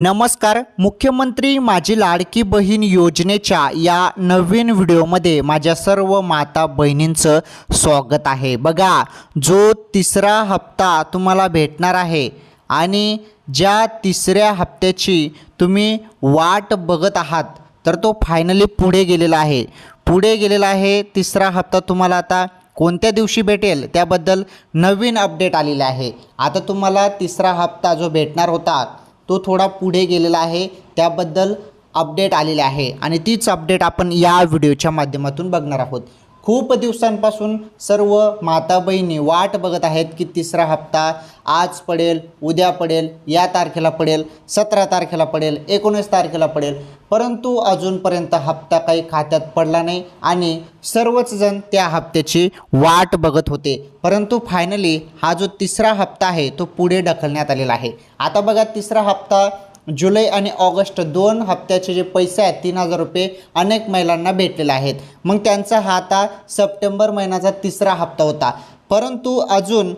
नमस्कार मुख्यमंत्री माझी लाडकी बहीण योजनेच्या या नवीन व्हिडिओमध्ये माझ्या सर्व माता बहिणींचं स्वागत आहे. बघा जो तिसरा हप्ता तुम्हाला भेटणार आहे आणि ज्या तिसऱ्या हप्त्याची तुम्ही वाट बघत आहात तर तो फायनली पुढे गेलेला आहे. पुढे गेलेला आहे तिसरा हप्ता तुम्हाला आता कोणत्या दिवशी भेटेल त्याबद्दल नवीन अपडेट आलेले आहे. आता तुम्हाला तिसरा हप्ता जो भेटणार होता तो थोडा पुढे गेलेला आहे. त्याबद्दल अपडेट आलेले आहे. आणि तीच अपडेट आपण या व्हिडिओच्या माध्यमातून बघणार आहोत. खूप दिवसांपासून सर्व माता बहिणी वाट बघत आहेत की तिसरा हप्ता आज पडेल उद्या पडेल या तारखेला पडेल सतरा तारखेला पडेल एकोणीस तारखेला पडेल. परंतु अजूनपर्यंत हप्ता काही खात्यात पडला नाही आणि सर्वच जण त्या हप्त्याची वाट बघत होते. परंतु फायनली हा जो तिसरा हप्ता आहे तो पुढे ढकलण्यात आलेला आहे. आता बघा तिसरा हप्ता जुलै आणि ऑगस्ट दोन हप्त्याचे जे पैसे आहेत तीन हजार रुपये अनेक महिलांना भेटलेले आहेत. मग त्यांचा हा आता सप्टेंबर महिन्याचा तिसरा हप्ता होता. परंतु अजून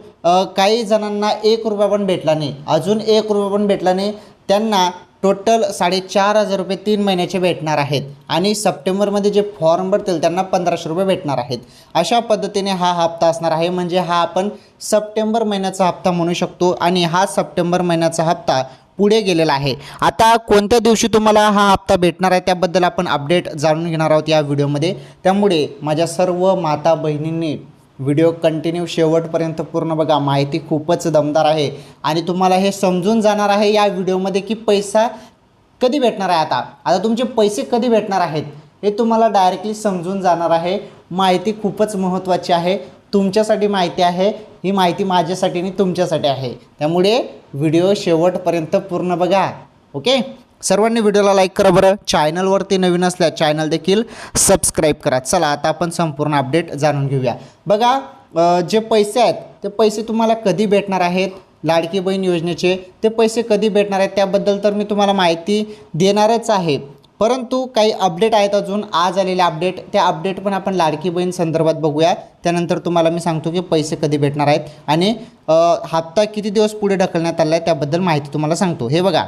काही जणांना एक रुपया पण भेटला नाही. अजून एक रुपया पण भेटला नाही. त्यांना टोटल साडेचार हजार रुपये तीन महिन्याचे भेटणार आहेत. आणि सप्टेंबरमध्ये जे फॉर्म भरतील त्यांना पंधराशे रुपये भेटणार आहेत. अशा पद्धतीने हा हप्ता असणार आहे. म्हणजे हा आपण सप्टेंबर महिन्याचा हप्ता म्हणू शकतो. आणि हा सप्टेंबर महिन्याचा हप्ता पुढे गेलेला आहे. आता कोणत्या दिवशी तुम्हाला हा हप्ता भेटणार आहे त्याबद्दल आपण अपडेट जाणून घेणार आहोत या व्हिडिओमध्ये. त्यामुळे माझ्या सर्व माता बहिणींनी व्हिडिओ कंटिन्यू शेवटपर्यंत पूर्ण बघा. माहिती खूपच दमदार आहे. आणि तुम्हाला हे समजून जाणार आहे या व्हिडिओमध्ये की पैसा कधी भेटणार आहे आता. आता तुमचे पैसे कधी भेटणार आहेत हे तुम्हाला डायरेक्टली समजून जाणार आहे. माहिती खूपच महत्त्वाची आहे. तुमच्यासाठी माहिती आहे. ही माहिती माझ्यासाठी आणि तुमच्यासाठी आहे. त्यामुळे व्हिडिओ शेवटपर्यंत पूर्ण बघा. ओके? सर्वांनी व्हिडिओला लाईक करा बरं. चॅनलवरती नवीन असल्या चॅनल देखील सबस्क्राईब करा. चला आता आपण संपूर्ण अपडेट जाणून घेऊया. बघा जे पैसे आहेत ते पैसे तुम्हाला कधी भेटणार आहेत? लाडकी बहीण योजनेचे ते पैसे कधी भेटणार आहेत? त्याबद्दल तर मी तुम्हाला माहिती देणारच आहे. परंतु काही अपडेट आहेत अजून. आज आलेले अपडेट त्या अपडेट पण आपण लाडकी बहीण संदर्भात बघूया त्यानंतर तुम्हाला मी सांगतो की पैसे कधी भेटणार आहेत आणि हप्ता किती दिवस पुढे ढकलण्यात आला आहे त्याबद्दल माहिती तुम्हाला सांगतो. हे बघा.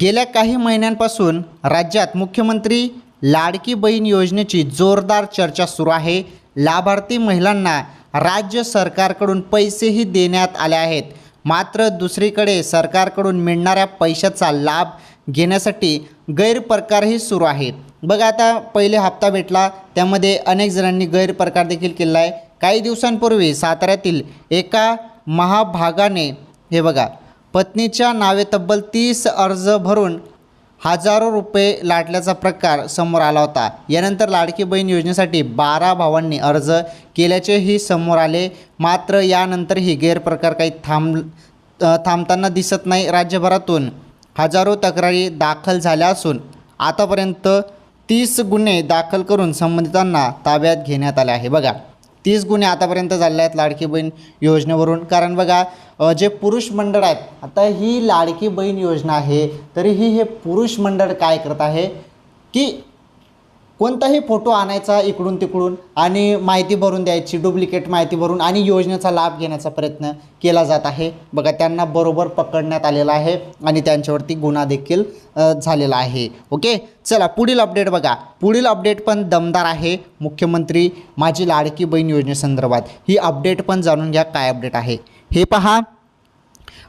गेल्या काही महिन्यांपासून राज्यात मुख्यमंत्री लाडकी बहीण योजनेची जोरदार चर्चा सुरू आहे. लाभार्थी महिलांना राज्य सरकारकडून पैसेही देण्यात आले आहेत. मात्र दुसरीकडे सरकारकडून मिळणाऱ्या पैशाचा लाभ घेण्यासाठी गैरप्रकारही सुरू आहे बघा आता पहिले हप्ता भेटला त्यामध्ये अनेक जणांनी गैरप्रकार देखील केला आहे. काही दिवसांपूर्वी साताऱ्यातील एका महाभागाने हे बघा पत्नीच्या नावे तब्बल तीस अर्ज भरून हजारो रुपये लाटल्याचा प्रकार समोर आला होता. यानंतर लाडकी बहीण योजनेसाठी बारा भावांनी अर्ज केल्याचेही समोर आले. मात्र यानंतरही गैरप्रकार काही थांब थांबताना दिसत नाही राज्यभरातून. हजारो तक्रारी दाखल झाल्या असून आतापर्यंत तीस गुन्हे दाखल करून संबंधितांना ताब्यात घेण्यात आले आहे. बघा तीस गुन्हे आतापर्यंत झाले आहेत लाडकी बहीण योजनेवरून. कारण बघा जे पुरुष मंडळ आहेत आता ही लाडकी बहीण योजना आहे तरीही हे पुरुष मंडळ काय करत आहे? की कोणताही फोटो आणायचा इकडून तिकडून आणि माहिती भरून द्यायची डुप्लिकेट माहिती भरून आणि योजनेचा लाभ घेण्याचा प्रयत्न केला जात आहे. बघा त्यांना बरोबर पकडण्यात आलेला आहे आणि त्यांच्यावरती गुन्हा देखील झालेला आहे. ओके? चला पुढील अपडेट बघा. पुढील अपडेट पण दमदार आहे. मुख्यमंत्री माझी लाडकी बहीण योजनेसंदर्भात. ही अपडेट पण जाणून घ्या काय अपडेट आहे. हे पहा.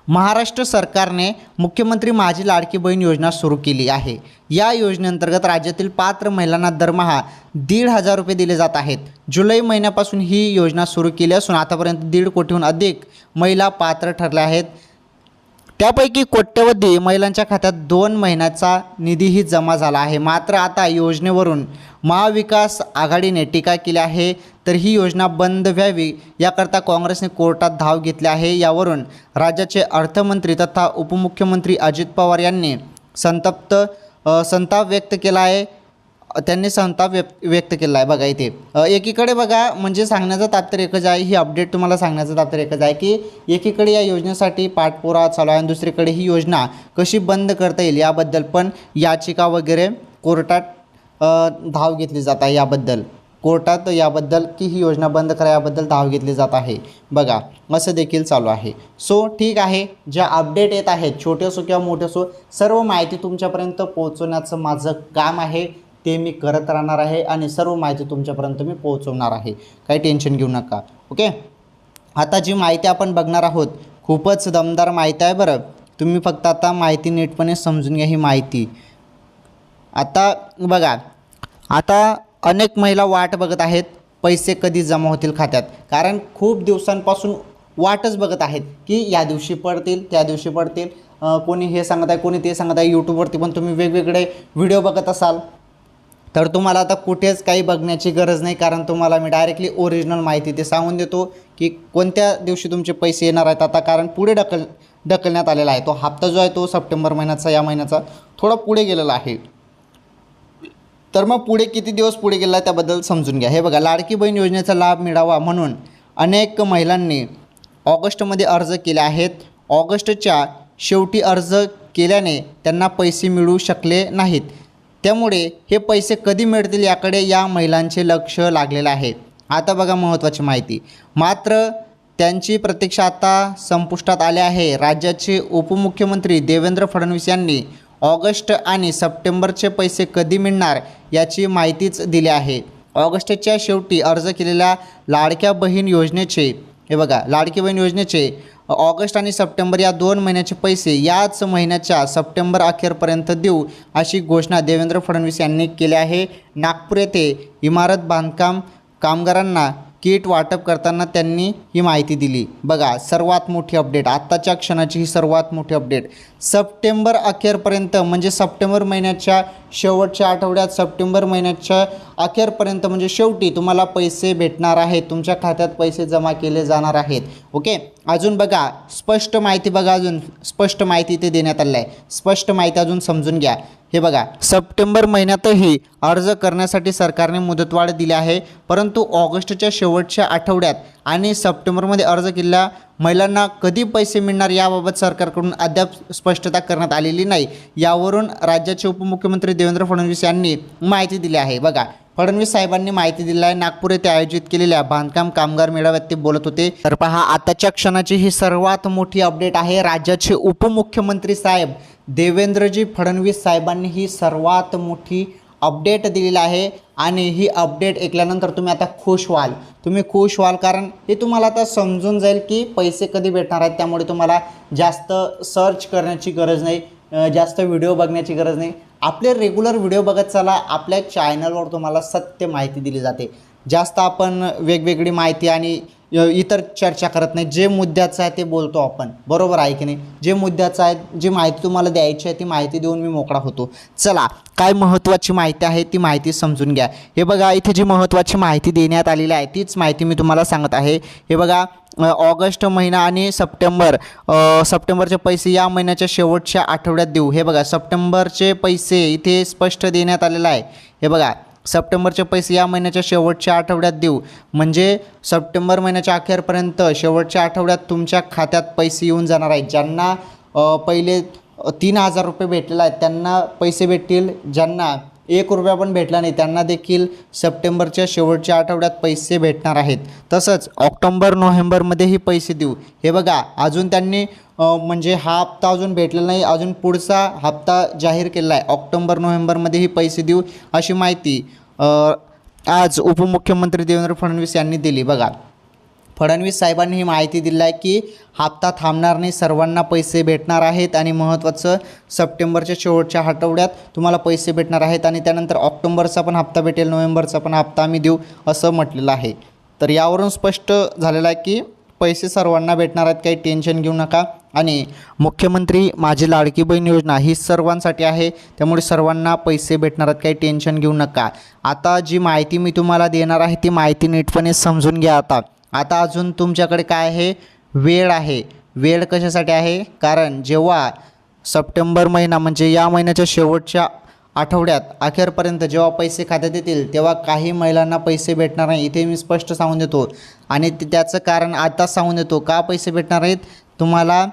महाराष्ट्र सरकारने मुख्यमंत्री माझी लाडकी बहीण योजना सुरू केली आहे. या योजनेअंतर्गत राज्यातील पात्र महिलांना दरमहा दीड हजार रुपये दिले जात आहेत. जुलै महिन्यापासून ही योजना सुरू केली असून आतापर्यंत दीड कोटीहून अधिक महिला पात्र ठरल्या आहेत. त्यापैकी कोट्यवधी महिलांच्या खात्यात दोन महिन्याचा निधीही जमा झाला आहे. मात्र आता योजनेवरून महाविकास आघाडीने टीका केली आहे तर ही योजना बंद व्हावी याकरता काँग्रेसने कोर्टात धाव घेतली आहे. यावरून राज्याचे अर्थमंत्री तथा उपमुख्यमंत्री अजित पवार यांनी संतप्त संताप व्यक्त केला आहे. त्यांनी संताप व्यक्त व्यक्त केला आहे बघा इथे. एकीकडे बघा म्हणजे सांगण्याचं तात्पर्य एकच आहे ही अपडेट तुम्हाला सांगण्याचं तात्पर्य एकच आहे की एकीकडे या योजनेसाठी पाठपुरा चालू आहे आणि दुसरीकडे ही योजना कशी बंद करता येईल याबद्दल पण याचिका वगैरे कोर्टात धाव घेतली जात आहे याबद्दल. कोर्टात याबद्दल की ही योजना बंद करा याबद्दल धाव घेतली जात आहे. बघा असं देखील चालू आहे. सो ठीक आहे ज्या अपडेट येत आहेत छोटे असो किंवा मोठे असो सर्व माहिती तुमच्यापर्यंत पोहोचवण्याचं माझं काम आहे. ते मी करत राहणार आहे आणि सर्व माहिती तुमच्यापर्यंत मी पोहोचवणार आहे. काही टेन्शन घेऊ नका. ओके आता जी माहिती आपण बघणार आहोत खूपच दमदार माहिती आहे बरं. तुम्ही फक्त आता माहिती नीटपणे समजून घ्या ही माहिती. आता बघा आता अनेक महिला वाट बघत आहेत पैसे कधी जमा होतील खात्यात. कारण खूप दिवसांपासून वाटच बघत आहेत की या दिवशी पडतील त्या दिवशी पडतील. कोणी हे सांगत आहे कोणी ते सांगत आहे यूट्यूबवरती पण तुम्ही वेगवेगळे व्हिडिओ बघत असाल. तर तुम्हाला आता कुठेच काही बघण्याची गरज नाही कारण तुम्हाला मी डायरेक्टली ओरिजिनल माहिती ते सांगून देतो की कोणत्या दिवशी तुमचे पैसे येणार आहेत आता. कारण पुढे ढकल ढकलण्यात आलेला आहे. तो हप्ता जो आहे तो सप्टेंबर महिन्याचा या महिन्याचा थोडा पुढे गेलेला आहे. तर मग पुढे किती दिवस पुढे गेला आहे त्याबद्दल समजून घ्या. हे बघा लाडकी बहीण योजनेचा लाभ मिळावा म्हणून अनेक महिलांनी ऑगस्टमध्ये अर्ज केले आहेत. ऑगस्टच्या शेवटी अर्ज केल्याने त्यांना पैसे मिळू शकले नाहीत. त्यामुळे हे पैसे कधी मिळतील याकडे या महिलांचे लक्ष लागलेलं आहे. आता बघा महत्त्वाची माहिती. मात्र त्यांची प्रतीक्षा आता संपुष्टात आली आहे. राज्याचे उपमुख्यमंत्री देवेंद्र फडणवीस यांनी ऑगस्ट आणि सप्टेंबरचे पैसे कधी मिळणार याची माहितीच दिली आहे. ऑगस्टच्या शेवटी अर्ज केलेल्या लाडक्या बहीण योजनेचे हे बघा लाडकी बहीण योजनेचे ऑगस्ट आणि सप्टेंबर या दोन महिन्याचे पैसे याच महिन्याच्या सप्टेंबर अखेरपर्यंत देऊ अशी घोषणा देवेंद्र फडणवीस यांनी केली आहे. नागपूर येथे इमारत बांधकाम कामगारांना किट वाटप करताना त्यांनी ही माहिती दिली. बघा सर्वात मोठी अपडेट आत्ताच्या क्षणाची ही सर्वात मोठी अपडेट. सप्टेंबर अखेरपर्यंत म्हणजे सप्टेंबर महिन्याच्या शेवटच्या आठवड्यात सप्टेंबर महिन्याच्या अखेरपर्यंत म्हणजे शेवटी तुम्हाला पैसे भेटणार आहेत. तुमच्या खात्यात पैसे जमा केले जाणार आहेत. ओके? अजून बघा स्पष्ट माहिती बघा अजून. स्पष्ट माहिती इथे देण्यात आलेलं आहे. स्पष्ट माहिती अजून समजून घ्या. हे बघा सप्टेंबर महिन्यातही अर्ज करण्यासाठी सरकारने मुदतवाढ दिली आहे. परंतु ऑगस्टच्या शेवटच्या आठवड्यात आणि सप्टेंबरमध्ये अर्ज केलेल्या महिलांना कधी पैसे मिळणार याबाबत सरकारकडून अद्याप स्पष्टता करण्यात आलेली नाही. यावरून राज्याचे उपमुख्यमंत्री देवेंद्र फडणवीस यांनी माहिती दिली आहे. बघा फडणवीस साहेबांनी माहिती दिली आहे. नागपूर येथे आयोजित केलेल्या बांधकाम कामगार मेळाव्यात ते बोलत होते. तर पहा आताच्या क्षणाची ही सर्वात मोठी अपडेट आहे. राज्याचे उपमुख्यमंत्री साहेब देवेंद्रजी फडणवीस साहेबांनी ही सर्वात मोठी अपडेट दिलेला आहे आणि ही अपडेट ऐकल्यानंतर तुम्ही आता खुश व्हाल. तुम्ही खुश व्हाल कारण हे तुम्हाला आता समजून जाईल की पैसे कधी भेटणार आहेत त्यामुळे तुम्हाला जास्त सर्च करण्याची गरज नाही जास्त व्हिडिओ बघण्याची गरज नाही. आपले रेग्युलर व्हिडिओ बघत चला आपल्या चॅनलवर तुम्हाला सत्य माहिती दिली जाते. जास्त आपण वेगवेगळी माहिती आणि इतर चर्चा करत नाही. जे मुद्द्याचं आहे ते बोलतो आपण. बरोबर आहे की नाही? जे मुद्द्याचं आहे जी माहिती तुम्हाला द्यायची आहे ती माहिती देऊन मी मोकळा होतो. चला काय महत्त्वाची माहिती आहे ती माहिती समजून घ्या. हे बघा इथे जी महत्त्वाची माहिती देण्यात आलेली आहे तीच माहिती मी तुम्हाला सांगत आहे. हे बघा ऑगस्ट महिना आणि सप्टेंबर सप्टेंबरचे पैसे या महिन्याच्या शेवटच्या आठवड्यात देऊ. हे बघा सप्टेंबरचे पैसे इथे स्पष्ट देण्यात आलेलं आहे. हे बघा सप्टेंबरचे पैसे या महिन्याच्या शेवटच्या आठवड्यात देऊ. म्हणजे सप्टेंबर महिन्याच्या अखेरपर्यंत शेवटच्या आठवड्यात तुमच्या खात्यात पैसे येऊन जाणार आहेत. ज्यांना पहिले तीन हजार रुपये भेटलेला आहेत त्यांना पैसे भेटतील. ज्यांना एक रुपया पण भेटला नाही. त्यांना देखील सप्टेंबरच्या शेवटच्या आठवड्यात पैसे भेटणार आहेत. तसंच ऑक्टोंबर नोव्हेंबरमध्येही पैसे देऊ. हे बघा अजून त्यांनी म्हणजे हा हप्ता अजून भेटलेला नाही. अजून पुढचा हप्ता जाहीर केलेला आहे. ऑक्टोंबर नोव्हेंबरमध्येही पैसे देऊ अशी माहिती आज उपमुख्यमंत्री देवेंद्र फडणवीस यांनी दिली. बघा फडणवीस साहेबांनी ही माहिती दिली आहे की हप्ता थांबणार नाही सर्वांना पैसे भेटणार आहेत आणि महत्त्वाचं सप्टेंबरच्या शेवटच्या आठवड्यात तुम्हाला पैसे भेटणार आहेत आणि त्यानंतर ऑक्टोंबरचा पण हप्ता भेटेल नोव्हेंबरचा पण हप्ता आम्ही देऊ असं म्हटलेलं आहे. तर यावरून स्पष्ट झालेलं आहे की पैसे सर्वांना भेटणार आहेत काही टेन्शन घेऊ नका. आणि मुख्यमंत्री माझी लाडकी बहीण योजना ही सर्वांसाठी आहे त्यामुळे सर्वांना पैसे भेटणार आहेत काही टेन्शन घेऊ नका. आता जी माहिती मी तुम्हाला देणार आहे ती माहिती नीटपणे समजून घ्या आता. आता अजून तुमच्याकडे काय आहे? वेळ आहे. वेळ कशासाठी आहे? कारण जेव्हा सप्टेंबर महिना म्हणजे या महिन्याच्या शेवटच्या आठवड्यात अखेरपर्यंत जेव्हा पैसे खात्यात येतील तेव्हा काही महिलांना पैसे भेटणार नाही. इथे मी स्पष्ट सांगून देतो. आणि त्याचं कारण आताच सांगून देतो. का पैसे भेटणार आहेत? तुम्हाला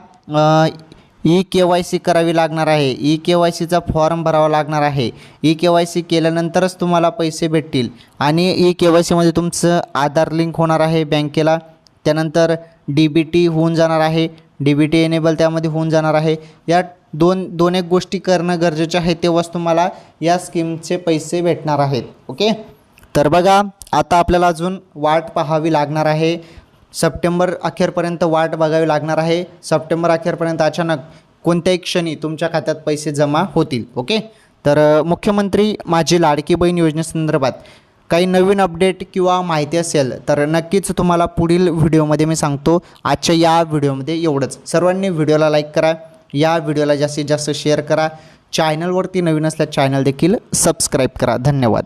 ई के वाय सी करावी लागणार आहे. ई के वाय सीचा फॉर्म भरावा लागणार आहे. ई के वाय सी केल्यानंतरच तुम्हाला पैसे भेटतील. आणि ई के वाय सीमध्ये तुमचं आधार लिंक होणार आहे बँकेला. त्यानंतर डी बी टी होऊन जाणार आहे. डी बी टी एनेबल त्यामध्ये होऊन जाणार आहे. या दोन दोन एक गोष्टी करणं गरजेचे आहे तेव्हाच तुम्हाला या स्कीमचे पैसे भेटणार आहेत. ओके? तर बघा आता आपल्याला अजून वाट पाहावी लागणार आहे. सप्टेंबर अखेरपर्यंत वाट बघावी लागणार आहे. सप्टेंबर अखेरपर्यंत अचानक कोणत्याही क्षणी तुमच्या खात्यात पैसे जमा होतील ओके? तर मुख्यमंत्री माझी लाडकी बहीण योजनेसंदर्भात काही नवीन अपडेट किंवा माहिती असेल तर नक्कीच तुम्हाला पुढील व्हिडिओमध्ये मी सांगतो. आजच्या या व्हिडिओमध्ये एवढंच. सर्वांनी व्हिडिओला लाईक करा या व्हिडिओला जास्तीत जास्त शेअर करा. चॅनलवरती नवीन असल्या चॅनल देखील सबस्क्राईब करा. धन्यवाद.